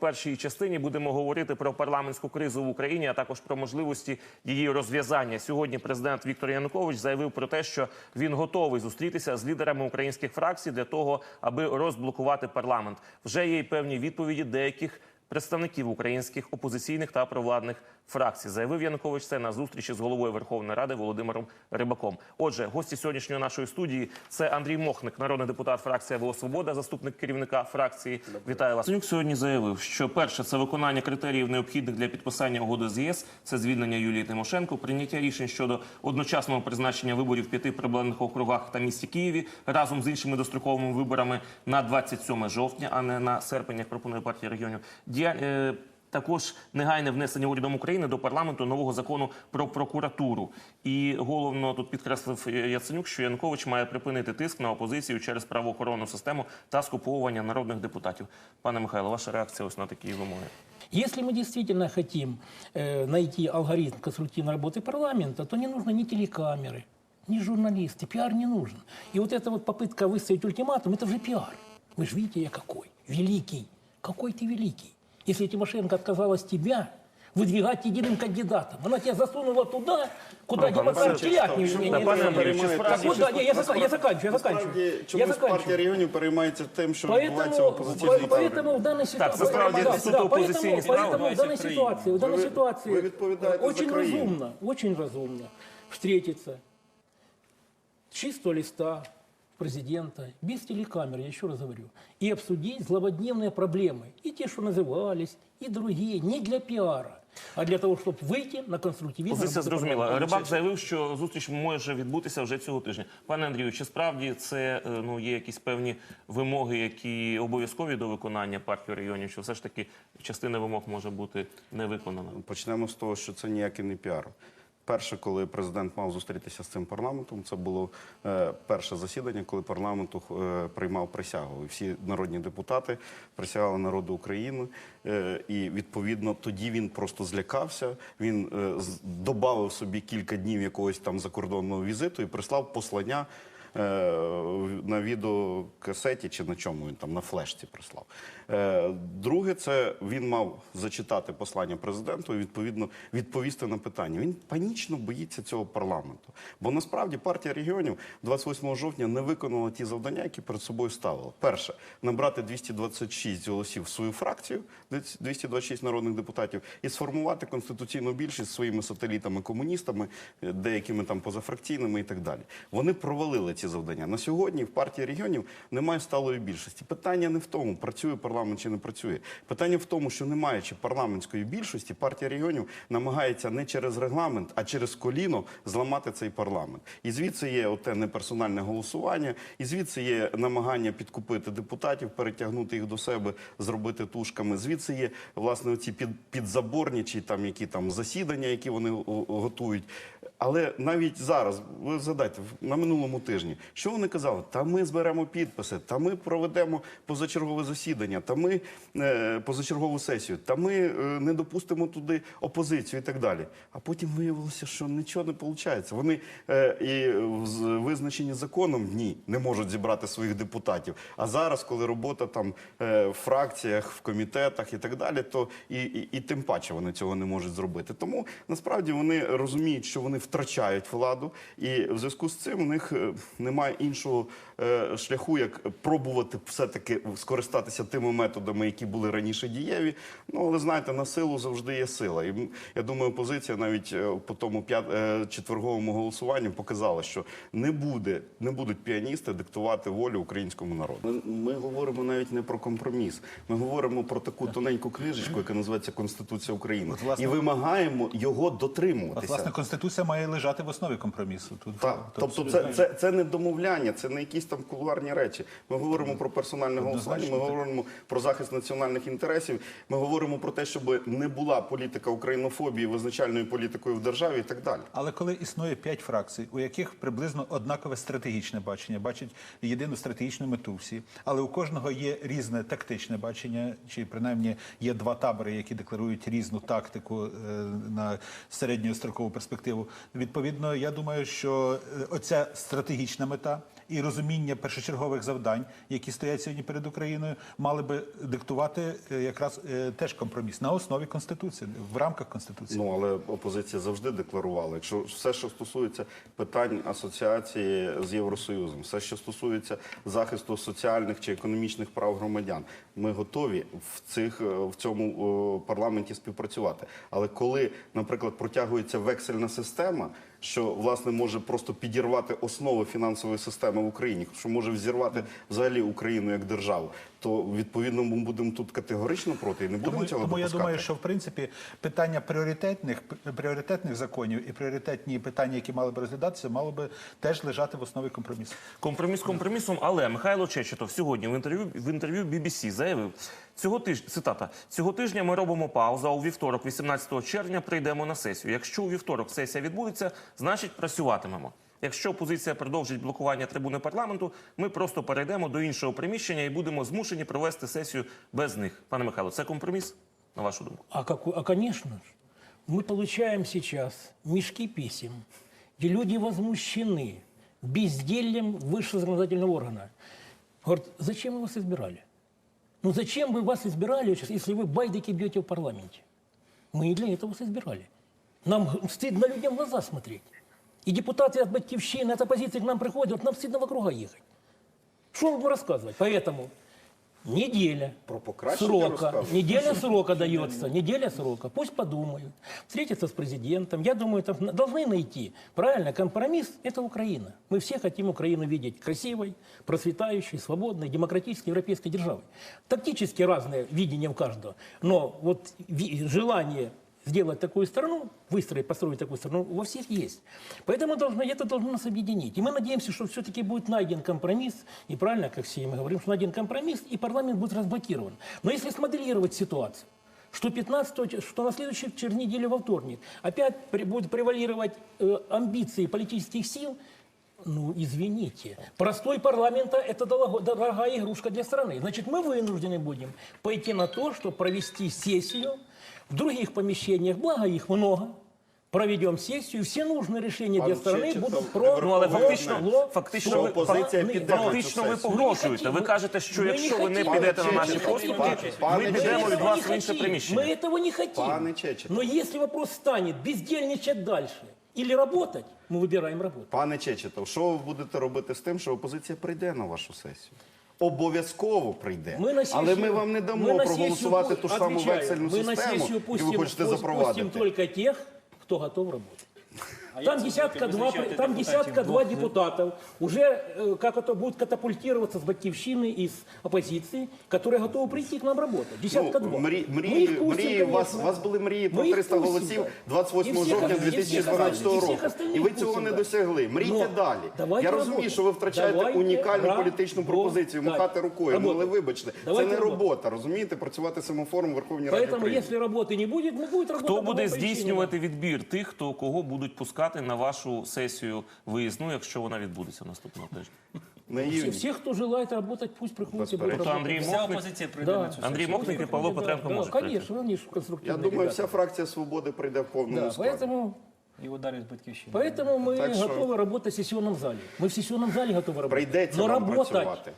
першій частині будемо говорити про парламентську кризу в Україні, а також про можливості її розв'язання. Сьогодні президент Віктор Янукович заявив про те, що він готовий зустрітися з лідерами українських фракцій для того, аби розблокувати парламент. Вже є й певні відповіді деяких представників українських опозиційних та провладних фракцій. Заявив Янукович це на зустрічі з головою Верховної Ради Володимиром Рибаком. Отже, гості сьогоднішньої нашої студії це Андрій Мохник, народний депутат фракція ВО Свобода, заступник керівника фракції. Вітаю вас. Сонюк сьогодні заявив, що перше це виконання критеріїв необхідних для підписання угоди з ЄС. Це звільнення Юлії Тимошенко, прийняття рішень щодо одночасного призначення виборів в п'яти проблемних округах та місті Києві разом з іншими достроковими виборами на 27 жовтня, а не на серпень, як пропонує партія регіонів Дія... е, також негайне внесення урядом України до парламенту нового закону про прокуратуру. І головно тут підкреслив Яценюк, що Янукович має припинити тиск на опозицію через правоохоронну систему та скуповування народних депутатів. Пане Михайло, ваша реакція ось на такі вимоги. Если мы действительно хотим э, найти алгоритм конструктивной работы парламента, то не нужно ни телекамеры, ни журналисты, пиар не нужен. И вот эта вот попытка выставить ультиматум, это же пиар. Вы же видите, я какой, великий. Какой ты великий? Если Тимошенко отказалась тебя выдвигать единым кандидатом, она тебя засунула туда, куда Ну, демократ Василь, телят не, что- не, Да, не- пане не- Андрію, чи справді- Так, вот, да, не, я, зак- я заканчиваю, я заканчиваю. Насправді, Я чомусь партія заканчиваю. регіонів переймається тим, що відбувається в Поэтому, опозиційній по- поэтому в данной ситуации, це справді да, суто да, опозиційні поэтому, справи поэтому в данной відбуваються в ситуации, в данной Ви- ситуации ви відповідаєте очень за країну. разумно, очень разумно встретиться с чистого листа президента, без телекамер, я еще раз говорю, и обсудить злободневные проблемы, и те, что назывались, и другие, не для пиара, а для того, чтобы выйти на конструктивизм. Позиція работы зрозуміла. парламента. Рибак заявив, що зустріч може відбутися вже цього тижня. Пане Андрію, чи справді це е, ну є якісь певні вимоги, які обов'язкові до виконання партії регіонів? Що все ж таки частина вимог може бути не виконана? Почнемо з того, що це ніякий не піар. Перше, коли президент мав зустрітися з цим парламентом, це було е, перше засідання, коли парламент е, приймав присягу. І всі народні депутати присягали народу України. Е, і відповідно тоді він просто злякався. Він додав собі кілька днів якогось там закордонного візиту і прислав послання. Е, На відеокасеті чи на чому він там на флешці прислав. Е, Друге, це він мав зачитати послання президенту і відповідно відповісти на питання. Він панічно боїться цього парламенту. Бо насправді партія регіонів 28 жовтня не виконала ті завдання, які перед собою ставила. Перше набрати 226 голосів в свою фракцію, 226 народних депутатів, і сформувати конституційну більшість своїми сателітами, комуністами, е, деякими там позафракційними і так далі. Вони провалили ці завдання. На сьогодні в партії регіонів немає сталої більшості. Питання не в тому, працює парламент чи не працює. Питання в тому, що не маючи парламентської більшості, партія регіонів намагається не через регламент, а через коліно зламати цей парламент. І звідси є оте неперсональне голосування, і звідси є намагання підкупити депутатів, перетягнути їх до себе, зробити тушками. Звідси є власне оці під, підзаборничі там які там засідання, які вони готують. Але навіть зараз, ви згадайте, в- на минулому тижні, що вони казали? Та ми зберемо підписи, та ми проведемо позачергове засідання, та ми е, позачергову сесію, та ми е, не допустимо туди опозицію і так далі. А потім виявилося, що нічого не виходить. Вони е, і визначені законом дні не можуть зібрати своїх депутатів. А зараз, коли робота там е, в фракціях, в комітетах і так далі, то і, і, і тим паче вони цього не можуть зробити. Тому насправді вони розуміють, що вони втрачають владу, і в зв'язку з цим у них е, немає іншого е, шляху, як пробувати все-таки скористатися тими методами, які були раніше дієві. Ну але знаєте, на силу завжди є сила. І я думаю, опозиція навіть е, по тому четверговому голосуванню показала, що не буде, не будуть піаністи диктувати волю українському народу. Ми, ми говоримо навіть не про компроміс. Ми говоримо про таку тоненьку книжечку, яка називається Конституція України, От, власне- і вимагаємо його От, власне, конституція має лежати в основі компромісу. Тут Так, тобто це, це, це не домовляння, це не якісь там кулуарні речі. Ми говоримо про персональне голосування, ми говоримо про захист національних інтересів. Ми говоримо про те, щоб не була політика українофобії визначальною політикою в державі і так далі. Але коли існує п'ять фракцій, у яких приблизно однакове стратегічне бачення, бачать єдину стратегічну мету всі, але у кожного є різне тактичне бачення, чи принаймні є два табори, які декларують різну тактику е, на середньострокову перспективу. Відповідно, я думаю, що е, оця стратегічна стратегічна мета і розуміння першочергових завдань, які стоять сьогодні перед Україною, мали би диктувати е, якраз е, теж компроміс на основі конституції в рамках конституції. Ну але опозиція завжди декларувала, якщо все, що стосується питань асоціації з Євросоюзом, все, що стосується захисту соціальних чи економічних прав громадян, ми готові в цих е, в цьому парламенті співпрацювати. Але коли, наприклад, протягується вексельна система. Що власне може просто підірвати основи фінансової системи в Україні, що може взірвати взагалі Україну як державу, то відповідно ми будемо тут категорично проти і не будемо Тому, цього тому я думаю, що в принципі питання пріоритетних пріоритетних законів і пріоритетні питання, які мали би розглядатися, мало би теж лежати в основі компромісу. Компроміс компромісом, але Михайло Чечетов сьогодні в інтерв'ю в інтерв'ю BBC заявив цього тижня. Цитата цього тижня ми робимо паузу. А у вівторок, 18 червня, прийдемо на сесію. Якщо у вівторок сесія відбудеться, значить працюватимемо. Якщо опозиція продовжить блокування трибуни парламенту, ми просто перейдемо до іншого приміщення і будемо змушені провести сесію без них. Пане Михайло, це компроміс на вашу думку? А, какой, а конечно же, мы получаем сейчас мешки писем, где люди возмущены бездельем высшего законодательного органа. Говорят, зачем мы вас избирали? Ну зачем мы вас избирали, сейчас, если вы байдыки бьете в парламенте? Мы не для этого вас избирали. Нам г- стыдно людям в глаза смотреть. И депутаты от Батьковщины, от оппозиции к нам приходят, вот нам стыдно в округа ехать. Что вам рассказывать? Поэтому неделя Про покращення срока, розказують. неделя срока дается, неделя срока. Пусть подумают, встретятся с президентом. Я думаю, там на- должны найти. Правильно, компромисс – это Украина. Мы все хотим Украину видеть красивой, процветающей, свободной, демократической, европейской державой. Тактически разное видение у каждого. Но вот ви- желание сделать такую страну, выстроить, построить такую страну, во всех есть. Поэтому должно, это должно нас объединить. И мы надеемся, что все-таки будет найден компромисс, и правильно, как все мы говорим, что найден компромисс, и парламент будет разблокирован. Но если смоделировать ситуацию, что 15 ч- что на следующей чер- неделе во вторник опять при- будут превалировать э, амбиции политических сил, ну, извините, простой парламента – это дорого- дорогая игрушка для страны. Значит, мы вынуждены будем пойти на то, чтобы провести сессию в других помещениях, благо их много, проведем сессию, все нужные решения для Пан страны Чечетов, будут про... Ну але Головне, фактично, фактично, що ви, опозиція фак- піде на цю фактично ви сесію. погрожуєте. Ми не Ви кажете, що хотімо. Ми не якщо ви не хотімо. підете на Пане наші Чечетов, поступки, пане ми Чечетов, підемо від этого вас не в інше хотим. приміщення. Мы этого не хотим. Пане Чечетов. Но если вопрос станет бездельничать дальше или работать, мы выбираем работу. Пане Чечетов, що ви будете робити з тим, що опозиція прийде на вашу сесію? Обов'язково прийде, Мы на сессию, але ми вам не дамо мы на проголосувати сессию ту ж пу- саму отвечаю, вексельну мы на систему, сессию яку ви пустим, хочете пусть- запровадити. пустим только тех, кто готов работать. Там десятка два, там десятка два депутатов уже э, как это будет катапультироваться с батькивщины и с оппозиции, которые готовы прийти к нам работать. Десятка Ну, два. мрі, Мы мрії, их пустим, мрії, у вас, у конечно. вас були мрії Мы про их 300 пустим, голосів да. 28 И всех- жовтня и всех 2012 остальных- и року. всех остальных І ви цього пустим, не да. досягли. Мрійте Но далі. давайте Я розумію, работать. що ви втрачаєте Давайте унікальну ра- політичну пропозицію, работать. махати рукою. Ну, але Работать. вибачте, це Давайте не работать. робота, розумієте, працювати семафором в Верховній Раді Поэтому, України. если работы не будет, не будет работы. Хто в буде новом помещении. здійснювати відбір тих, хто кого будуть пускати на вашу сесію виїзну, якщо вона відбудеться наступного тижня? Наївні. Все, все, кто желает работать, пусть приходят и будут Безперечно. То работать. Андрій Вся Мохник, опозиція прийде Да. на цю Андрій сесію. Мохник і Павло Да, Петренко да, можуть прийти. Конечно, они же Я конструктивные думаю, ребята. вся фракція свободи прийде в повному Да, складі. поэтому, І ударить з батьківщини. поэтому мы Так что- готовы работать в сессионном зале. Мы в сессионном зале готовы работать. Прийдеться Но вам работать. працювати.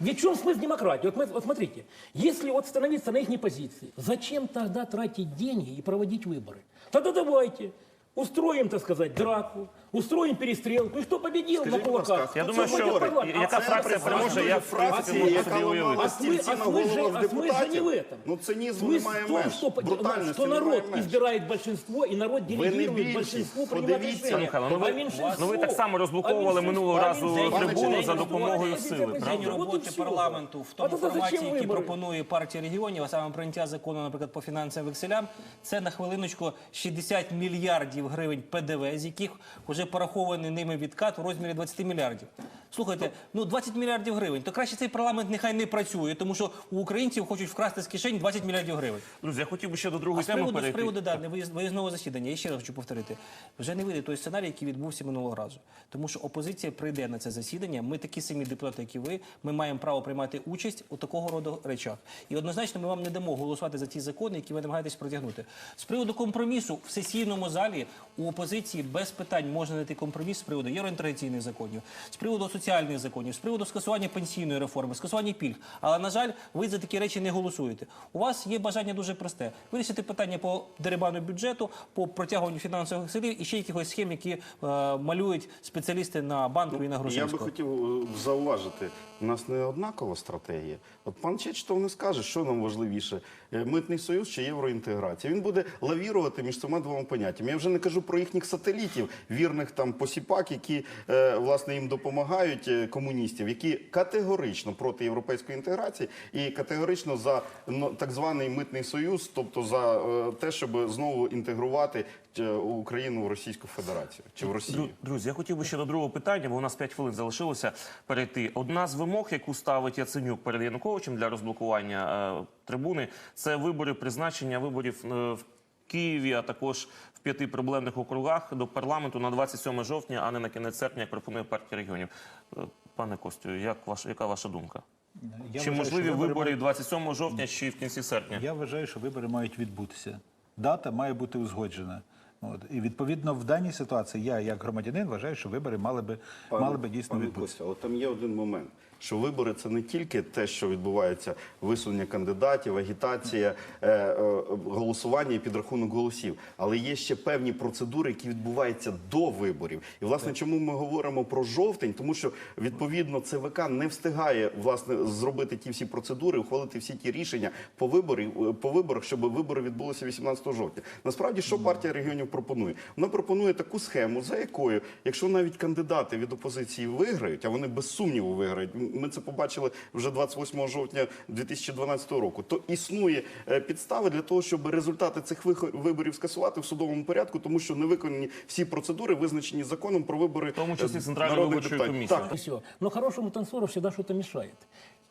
Ведь в чем смысл демократии? Вот, мы- вот смотрите, если вот становиться на их позиции, зачем тогда тратить деньги и проводить выборы? Тогда давайте устроим, так сказать, драку, устроим перестрелку. И кто победил Скажіть, на будь ласка, кулаках? Я думаю, тот що пойдет в парламент. яка А фракція це переможе, я в принципі фракції, можу яка собі ламала уявити. А смы- стільці а на смысл же- головах а смысл же не в депутатів. этом. Ну цинізму Смысл немає в том, меж, что, брутальності что немає народ меж. избирает большинство, и народ не делегирует більшість. большинству принимать Подивіться, решения. Михайло, ну А ви, меньшинство- ну ви так само розблоковували а минулого меньшинство- разу Пане трибуну Чечетов, за допомогою Опозиція, сили. опозиція, правда? День Ну, от і роботи всього. парламенту в А тому то зачем форматі, який вибори? пропонує партія регіонів, а саме прийняття закону, наприклад, по фінансовим векселям, це на хвилиночку 60 мільярдів гривень ПДВ, з яких вже порахований ними відкат у розмірі 20 мільярдів. Слухайте, ну 20 мільярдів гривень, то краще цей парламент нехай не працює, тому що у українців хочуть вкрасти з кишень 20 мільярдів гривень. Друзі, я хотів би ще до другої теми приводу, з приводу да, виїзного засідання, я ще раз хочу повторити, вже не вийде той сценарій, який відбувся минулого разу. Тому що опозиція прийде на це засідання. Ми такі самі депутати, як і ви. Ми маємо право приймати участь у такого роду речах. І однозначно ми вам не дамо голосувати за ті закони, які ви намагаєтесь протягнути. З приводу компромісу в сесійному залі у опозиції без питань можна знайти компроміс з приводу євроінтеграційних законів, з приводу соціальних законів, з приводу скасування пенсійної реформи, скасування пільг. Але на жаль, ви за такі речі не голосуєте. У вас є бажання дуже просте: вирішити питання по дерибану бюджету, по протягуванню фінансових силів і ще якихось схем, які е, малюють спеціалісти на банку і на Я би хотів е, зауважити, у нас не однакова стратегія. От пан Чечетов не скаже, що нам важливіше: е, митний союз чи євроінтеграція. Він буде лавірувати між цими двома поняттями. Я вже не кажу про їхніх сателітів, вірних там посіпак, які е, власне їм допомагають е, комуністів, які категорично проти європейської інтеграції і категорично за ну, так званий митний союз, тобто за е, те, щоб знову інтегрувати е, Україну в Російську Федерацію чи в Росію. Друзі, я хотів би ще до другого питання, бо у нас 5 хвилин залишилося перейти. Одна з вимог, яку ставить Яценюк перед Януковичем для розблокування е, трибуни, це вибори призначення виборів е, в Києві, а також п'яти проблемних округах до парламенту на 27 жовтня, а не на кінець серпня, як пропонує партія регіонів. Е, Пане Костю, як ваш, яка ваша думка? Я чи вважаю, можливі вибори мають- 27 жовтня, чи в кінці серпня? Я вважаю, що вибори мають відбутися. Дата має бути узгоджена. От. І відповідно в даній ситуації я, як громадянин, вважаю, що вибори мали би, мали би дійсно пане відбутися. Костя, але там є один момент. Що вибори це не тільки те, що відбувається висунення кандидатів, агітація, е, е, голосування і підрахунок голосів, але є ще певні процедури, які відбуваються до виборів. І власне, чому ми говоримо про жовтень? Тому що відповідно ЦВК не встигає власне зробити ті всі процедури, ухвалити всі ті рішення по виборі по виборах, щоб вибори відбулися 18 жовтня. Насправді, що партія регіонів пропонує? Вона пропонує таку схему, за якою, якщо навіть кандидати від опозиції виграють, а вони без сумніву виграють. Ми це побачили вже 28 жовтня 2012 року. То існує е, підстави для того, щоб результати цих виборів скасувати в судовому порядку, тому що не виконані всі процедури, визначені законом про вибори В тому числі е, Центральної народних виборчої комісії. Так, все. Но хорошему танцору всегда что-то мешает.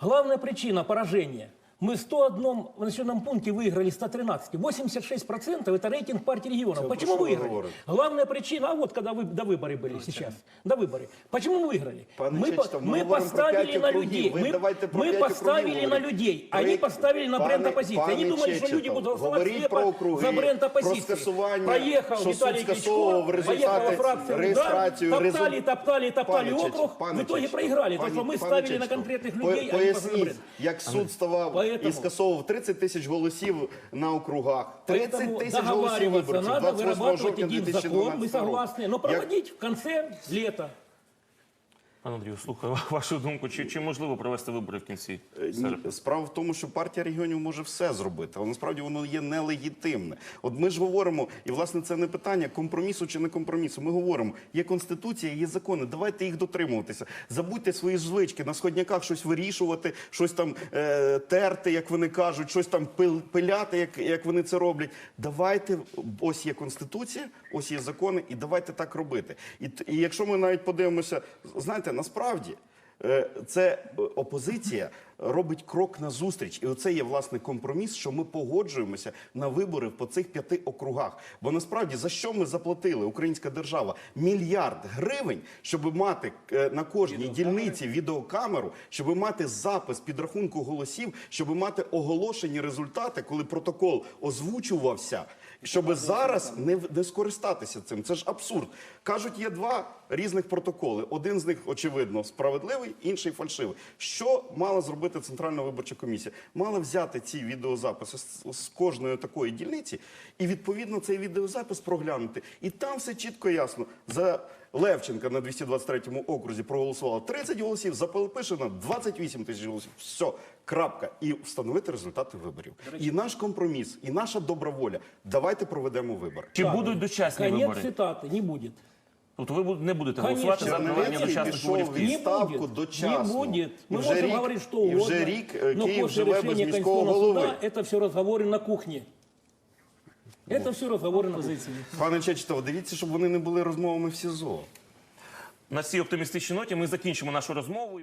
Главная причина поражения. Мы в 101 населенном пункте выиграли 113. 86% это рейтинг партии регионов. Це Почему про що ви выиграли? говорите? Главная причина, а вот когда вы до выборы были сейчас, до выборы. Почему мы выиграли? Пане мы, по- Чечетов, ми мы говоримо про поставили п'ять на округів. людей. Ви Мы, давайте про мы п'ять поставили округів на говорите. людей. При- Они поставили на бренд Пане- оппозиции. Они пане думали, что люди Чечетов, будут голосовать говоріть слепо про округи, за бренд про оппозиции. скасування, Поехал що Виталий суд скасовував Кличко, результати поехала фракция реєстрацію, «Удар», топтали, результ- топтали, топтали Пане Чечетов, округ, пане в итоге Чечетов, проиграли. пане- Потому что мы пане ставили на Чечетов, конкретных по- людей, а не просто на Поясніть, бренд. як суд ставав і Поэтому- скасовував 30 тисяч голосів на округах. 30 Поэтому тисяч голосів договариваться виборців надо 28 вырабатывать жовтня один закон, 2012 мы согласны, но року. Як- проводить в конце лета. Пане Андрію, слухаю вашу думку. Чи, чи можливо провести вибори в кінці Е. Ні, справа в тому, що партія регіонів може все зробити, але насправді воно є нелегітимне. От ми ж говоримо, і власне це не питання компромісу чи не компромісу. Ми говоримо, є конституція, є закони. Давайте їх дотримуватися. Забудьте свої звички на сходняках щось вирішувати, щось там е, терти, як вони кажуть, щось там пил, пиляти, як, як вони це роблять. Давайте ось є конституція, ось є закони, і давайте так робити. І, і якщо ми навіть подивимося, знаєте, насправді. Е, Це опозиція робить крок назустріч, і оце є власне компроміс, що ми погоджуємося на вибори по цих п'яти округах. Бо насправді за що ми заплатили українська держава мільярд гривень, щоб мати е, на кожній дільниці відеокамеру, щоб мати запис підрахунку голосів, щоб мати оголошені результати, коли протокол озвучувався. Щоб зараз не, не скористатися цим, це ж абсурд. Кажуть, є два різних протоколи. Один з них очевидно справедливий, інший фальшивий. Що мала зробити Центральна виборча комісія? Мала взяти ці відеозаписи з, кожної такої дільниці і відповідно цей відеозапис проглянути. І там все чітко ясно. За Левченка на 223-му окрузі проголосувало 30 голосів, за Пилипишина 28 тисяч голосів. Все, крапка. І встановити результати виборів. І наш компроміс, і наша добра воля. Давайте проведемо вибори. Чи будуть дочасні Конец вибори? цитаты не будет. Тобто ви бу- не будете Конечно. голосувати за проведення Чернівецький дочасних пішов виборів в в Києві? відставку будет. дочасно. Не будет. І Мы вже можем рік- говорить что і вже угодно, рік, е, но Київ после живе без решения міського Конституционного голови. суда это все разговоры на кухне. Это все разговоры на кухне. Пане Чечетов, дивіться, щоб вони не були розмовами в СІЗО. На цій оптимістичній ноті ми закінчимо нашу розмову.